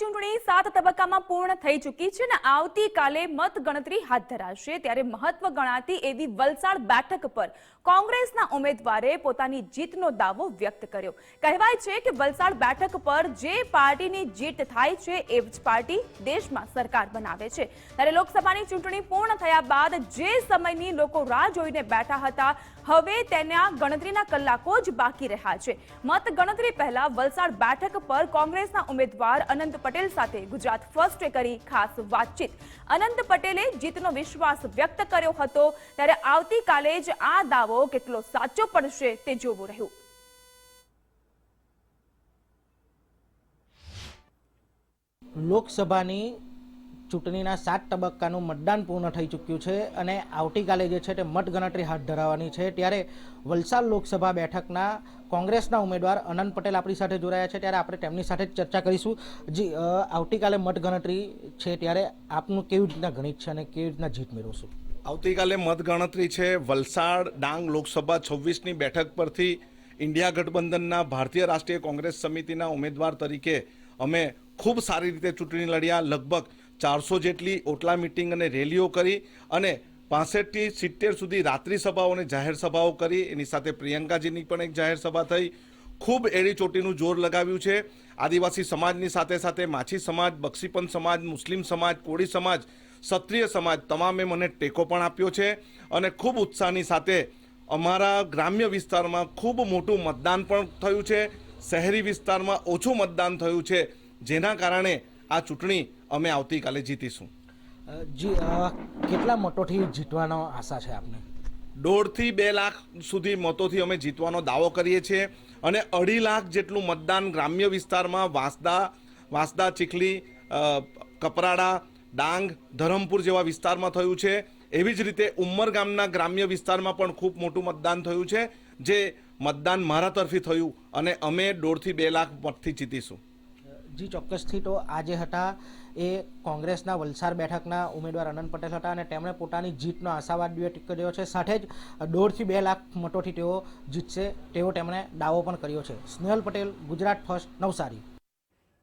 ચૂંટણી સાત તબક્કામાં પૂર્ણ થઈ ચૂકી છે અને આવતીકાલે મતગણતરી હાથ ધરાશે. ત્યારે મહત્વ ગણાતી એવી વલસાડ બેઠક પર કોંગ્રેસના ઉમેદવારે પોતાની જીતનો દાવો વ્યક્ત કર્યો. કહેવાય છે કે વલસાડ બેઠક પર જે પાર્ટીની જીત થાય છે એ જ પાર્ટી દેશમાં સરકાર બનાવે છે. ત્યારે લોકસભાની ચૂંટણી પૂર્ણ થયા બાદ જે સમયની લોકો રાહ જોઈને બેઠા હતા, હવે તેના ગણતરીના કલાકો જ બાકી રહ્યા છે. મત ગણતરી પહેલા વલસાડ બેઠક પર કોંગ્રેસના ઉમેદવાર અનંત પટેલ સાથે ગુજરાત ફર્સ્ટે કરી ખાસ વાતચીત. અનંત પટેલે જીતનો વિશ્વાસ વ્યક્ત કર્યો હતો ત્યારે આવતીકાલે જ આ દાવો કેટલો સાચો પડશે તે જોવું રહ્યું. લોકસભાની ચૂંટણીના સાત તબક્કાનું મતદાન પૂર્ણ થઈ ચૂક્યું છે અને આવતીકાલે જે છે તે મતગણતરી હાથ ધરાવવાની છે. ત્યારે વલસાડ લોકસભા બેઠકના કોંગ્રેસના ઉમેદવાર અનંત પટેલ આપણી સાથે જોડાયા છે. ત્યારે આપણે તેમની સાથે ચર્ચા કરીશું. જી આવતીકાલે મતગણતરી છે ત્યારે આપનું કેવી રીતના ગણિત છે અને કેવી રીતના જીત મેળવશું? આવતીકાલે મતગણતરી છે વલસાડ ડાંગ લોકસભા છવ્વીસની બેઠક પરથી ઇન્ડિયા ગઠબંધનના ભારતીય રાષ્ટ્રીય કોંગ્રેસ સમિતિના ઉમેદવાર તરીકે અમે ખૂબ સારી રીતે ચૂંટણી લડ્યા. લગભગ ચારસો જેટલી ઓટલા મિટિંગ અને રેલીઓ કરી અને પાસઠથી સિત્તેર સુધી રાત્રિ સભાઓ અને જાહેર સભાઓ કરી. એની સાથે પ્રિયંકાજીની પણ એક જાહેર સભા થઈ. ખૂબ એડી ચોટીનું જોર લગાવ્યું છે. આદિવાસી સમાજની સાથે સાથે માછી સમાજ બક્ષીપંથ સમાજ, મુસ્લિમ સમાજ, કોળી સમાજ, ક્ષત્રિય સમાજ તમામે મને ટેકો પણ આપ્યો છે અને ખૂબ ઉત્સાહની સાથે અમારા ગ્રામ્ય વિસ્તારમાં ખૂબ મોટું મતદાન પણ થયું છે. શહેરી વિસ્તારમાં ઓછું મતદાન થયું છે. જેના કારણે આ ચૂંટણી અમે આવતીકાલે જીતીશું. જી કેટલા મતોથી જીતવાનો આશા છે આપને? દોઢથી બે લાખ સુધી મતોથી અમે જીતવાનો દાવો કરીએ છીએ અને અઢી લાખ જેટલું મતદાન ગ્રામ્ય વિસ્તારમાં વાંસદા વાંસદા ચીખલી કપરાડા ડાંગ ધરમપુર જેવા વિસ્તારમાં થયું છે. એવી જ રીતે ઉમર ગામના ગ્રામ્ય વિસ્તારમાં પણ ખૂબ મોટું મતદાન થયું છે જે મતદાન મારા તરફી થયું અને અમે દોઢથી બે લાખ મતથી જીતીશું. જી ચોક્કસથી તો આજે હતા એ કોંગ્રેસના વલસાડ બેઠકના ઉમેદવાર અનંત પટેલ હતા અને તેમણે પોતાની જીતનો આશાવાદ વ્યક્ત કર્યો છે. સાથે જ દોઢથી બે લાખ મતોથી તેઓ જીતશે તેવો તેમણે દાવો પણ કર્યો છે. સ્નેહલ પટેલ, ગુજરાત ફર્સ્ટ નવસારી.